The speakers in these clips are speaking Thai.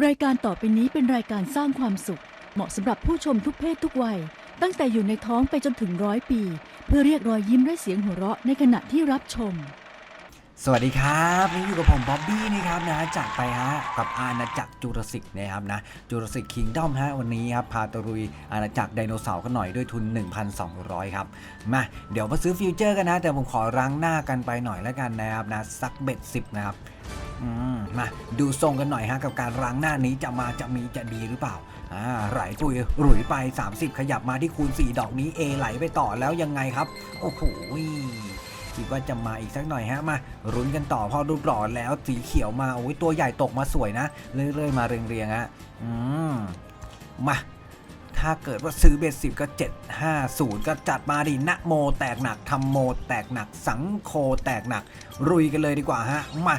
รายการต่อไปนี้เป็นรายการสร้างความสุข เหมาะสำหรับผู้ชมทุกเพศทุกวัย ตั้งแต่อยู่ในท้องไปจนถึงร้อยปี เพื่อเรียกรอยยิ้มและเสียงหัวเราะในขณะที่รับชม สวัสดีครับนี่อยู่กับผมบ๊อบบี้นะครับนะจัดไปฮะกับอาณาจักรจูราสสิกนะครับนะจูราสสิกคิงด้อมฮะวันนี้ครับพาตะลุยอาณาจักรไดโนเสาร์กันหน่อยด้วยทุน 1,200 ครับ มาเดี๋ยวมาซื้อฟิวเจอร์กันนะ แต่ผมขอรั้งหน้ากันไปหน่อยแล้วกันนะครับนะสักเบ็ดสิบนะครับ มาดูทรงกันหน่อยฮะกับการรั้งหน้านี้จะมาจะมีจะดีหรือเปล่าอ่าไหลปุยหลุยไป 30 ขยับมาที่คูณ 4 ดอกนี้ A ไหลไปต่อแล้วยังไงครับ โอ้โหคิดว่าจะมาอีกสักหน่อยฮะมารุ้นกันต่อพอรูปหล่อแล้วสีเขียวมาโอ้ยตัวใหญ่ตกมาสวยนะเรื่อยๆมาเรียงๆฮะอืมมาถ้าเกิดว่าซื้อเบสสิบก็ 750 ก็จัดมาดินะโมแตกหนักทำโมแตกหนัก สังโคแตกหนัก รุยกันเลยดีกว่าฮะ มา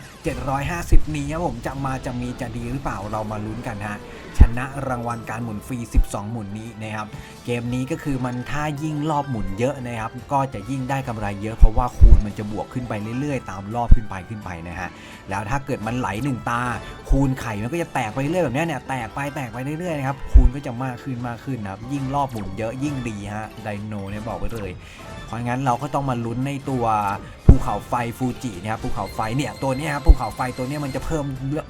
750 นี้ครับผมจะมาจะมีจะดีหรือเปล่าเรามาลุ้นกันฮะชนะรางวัลการหมุนฟรี 12 หมุนนี้นะครับ เกมนี้ก็คือมันถ้ายิ่งรอบหมุนเยอะนะครับ ก็จะยิ่งได้กำไรเยอะเพราะว่าคูณมันจะบวกขึ้นไปเรื่อยๆ ตามรอบขึ้นไปขึ้นไปนะฮะ แล้วถ้าเกิดมันไหลหนึ่งตา คูณไข่มันก็จะแตกไปเรื่อยแบบนี้เนี่ยแตกไปแตกไปเรื่อยๆนะครับ คูณก็จะมากขึ้นมากขึ้นนะครับ ยิ่งรอบหมุนเยอะยิ่งดีฮะไดโนเนี่ยบอกไว้เลย เพราะงั้นเราก็ต้องมาลุ้นในตัว ภูเขาไฟฟูจินะครับภูเขาไฟเนี่ยตัวเนี้ยครับภูเขาไฟตัวเนี้ยมันจะเพิ่ม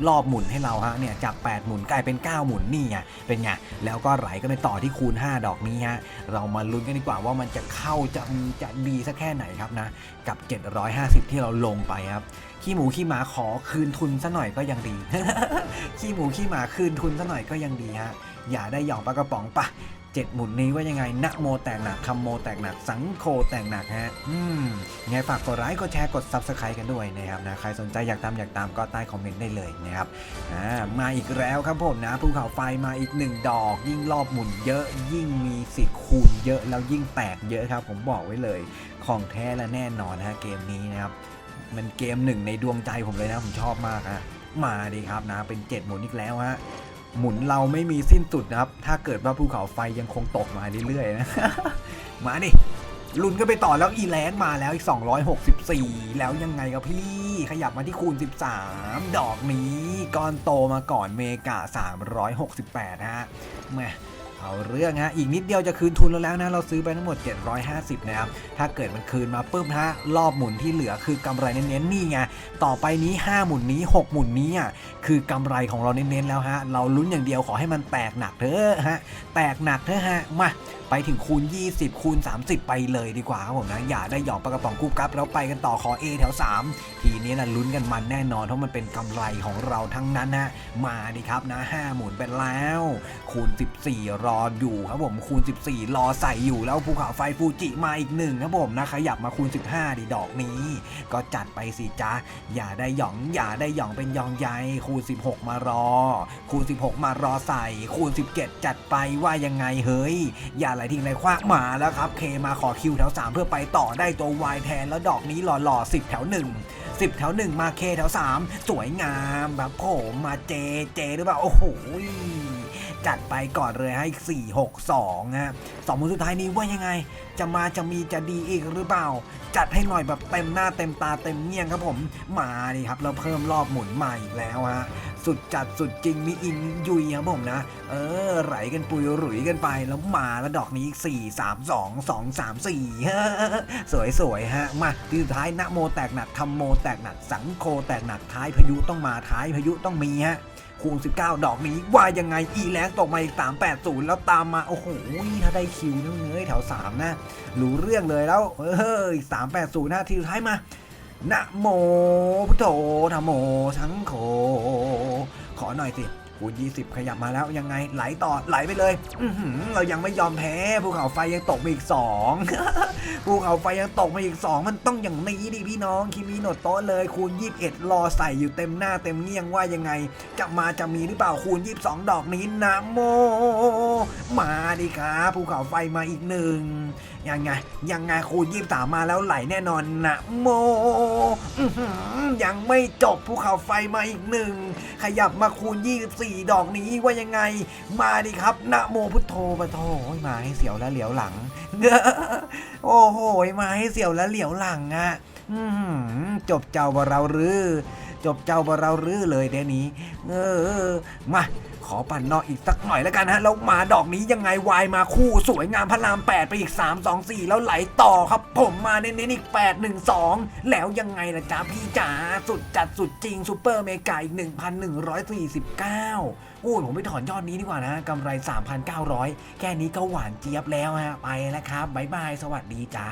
รอบหมุนให้เราฮะเนี่ยจาก 8 หมุนกลายเป็น 9 หมุนนี่ไงเป็นไงแล้วก็ไหลก็ไปต่อที่คูณ 5 ดอกนี้ฮะเรามาลุ้นกันดีกว่าว่ามันจะเข้าจะมีจะดีสักแค่ไหนครับนะกับ 750 ที่เราลงไปครับขี้หมูขี้หมาขอคืนทุนซะหน่อยก็ยังดีขี้หมูขี้หมาคืนทุนซะหน่อยก็ยังดีฮะอย่าได้หยองปลากระป๋องปะ เจ็ดหมุนนี้ว่ายังไงนะโมแตกหนักคำโมแตกหนักสังโคแตกหนักฮะอืมไงฝากกดไลค์กดแชร์กด Subscribe กันด้วยนะครับนะใครสนใจอยากตามอยากตามก็ใต้คอมเมนต์ได้เลยนะครับอ่ามาอีกแล้วครับผมนะภูเขาไฟมาอีกหนึ่งดอก ยิ่งรอบหมุนเยอะ ยิ่งมีสิทธิ์คูณเยอะแล้วยิ่งแตกเยอะครับ ผมบอกไว้เลย ของแท้และแน่นอนฮะเกมนี้นะครับมันเกมหนึ่งในดวงใจผมเลยนะผมชอบมากฮะมาดีครับนะเป็นเจ็ดหมุนอีกแล้วฮะ หมุนเราไม่มีสิ้นสุดนะครับ ถ้าเกิดว่าภูเขาไฟยังคงตกมาเรื่อยๆนะ มาดิลุนก็ไปต่อแล้วอีแลนมาแล้วอีก 264 แล้วยังไงครับพี่ ขยับมาที่คูณ 13 ดอกนี้ก้อนโตมาก่อนเมกา368ฮะแหม่ เอาเรื่องฮะอีกนิดเดียวจะคืนทุนแล้วแล้วนะเราซื้อไปทั้งหมด 750 นะครับ ถ้าเกิดมันคืนมาปุ๊บฮะรอบหมุนที่เหลือคือกำไรเน้นๆนี่ไงต่อไปนี้ 5 หมุนนี้ 6 หมุนนี้อะคือกำไรของเราเน้นๆแล้วฮะเราลุ้นอย่างเดียวขอให้มันแตกหนักเถอะฮะแตกหนักเถอะฮะมาไปถึงคูณ 20 คูณ 30 ไปเลยดีกว่าครับผมนะอย่าได้หยอกปลากระป๋องกุ๊บกับแล้วไปกันต่อขอ A แถว 3 ทีนี้นะลุ้นกันมันแน่นอนเพราะมันเป็นกำไรของเราทั้งนั้นนะมาดิครับนะ 5 หมุนไปแล้ว คูณ 14รอออยู่ครับผมคูณ 14 รอใส่อยู่แล้วภูเขาไฟฟูจิมาอีกหนึ่งครับผมนะขยับมาคูณ 15ดิดอกนี้ ก็จัดไปสิจ้าอย่าได้หยองอย่าได้หยองเป็นยองใยคูณ 16 มารอ คูณ 16 มารอใส่ คูณ 17 จัดไปว่ายังไงเฮ้ย อย่าไหลทิ้งไรคว้ามาแล้วครับเคมาขอคิวแถว 3 เพื่อไปต่อได้ตัววายแทนแล้วดอกนี้หล่อๆ10 แถว 1 10 แถว 1 มาเคแถว 3 สวยงามแบบผมมาเจเจหรือเปล่าโอ้โห จัดไปก่อนเลยให้ 4 6 2ฮะสองมือสุดท้ายนี้ว่ายังไง จะมาจะมีจะดีอีกหรือเปล่า จัดให้หน่อยแบบเต็มหน้าเต็มตาเต็มเงี่ยงครับผมมาดิครับแล้วเพิ่มรอบหมุนม่อีกแล้วฮะสุดจัดสุดจริงมีอินยุยครับผมนะ เออ ไหลกันปุยหรุยกันไปแล้วมาแล้วดอกนี้ 4 3 2 2 3 4 สวยสวยๆฮะ มาที่สุดท้ายนะโมแตกหนักทำโมแตกหนักสังโคแตกหนักท้ายพายุต้องมาท้ายพายุต้องมีฮะ คูณ19 ดอกนี้ ว่ายังไงอีแลงตกมาอีก 380 แล้วตามมา โอ้โห ถ้าได้คิวนั่งเงยแถว 3 นะรู้เรื่องเลยแล้ว เฮ้ย380นะทีสุดท้ายมานะโมพุทโธธรรมโมสังโฆขอหน่อยสิ คูณ20 ขยับมาแล้วยังไงไหลต่อไหลไปเลยเรายังไม่ยอมแพ้ภูเขาไฟยังตกมาอีก2ภูเขาไฟยังตกมาอีก 2 มันต้องอย่างนี้ดิพี่น้องคิมิโนโตะเลยคูณ 21 รอใส่อยู่เต็มหน้าเต็มเงี่ยงว่ายังไง จะมาจะมีหรือเปล่าคูณ 22 ดอกนี้นะโม มาดิครับภูเขาไฟมาอีกหนึ่งยังไงยังไงคูณยี่สามมาแล้วไหลแน่นอนนะโม ยังไม่จบภูเขาไฟมาอีกหนึ่ง ขยับมาคูณ 24 ดอกนี้ว่ายังไง มาดิครับนะโมพุทโธปะโธมาให้เสียวแล้วเหลียวหลัง โอ้โห มาให้เสียวแล้วเหลียวหลังอะ่ะจบเจ้าบ่เราหรือ จบเจ้าบเรารื้อเลยเดยวนี้ เออ มา ขอปั่นนอกอีกสักหน่อยแล้วกันฮะแล้วมาดอกนี้ยังไงวายมาคู่สวยงามพระราม 8 ไปอีก 3 2 4 แล้วไหลต่อครับ ผมมาเน้นๆอีก 8 1 2 แล้วยังไงล่ะจ๊ะพี่จ๋าสุดจัดสุดจริงซูเปอร์เมกาอีก 1,149โอ้ยผมไปถอนยอดนี้ดีกว่านะกำไร 3,900 แค่นี้ก็หวานเจี๊ยบแล้วฮะไปแล้วครับบ๊ายบายสวัสดีจ้า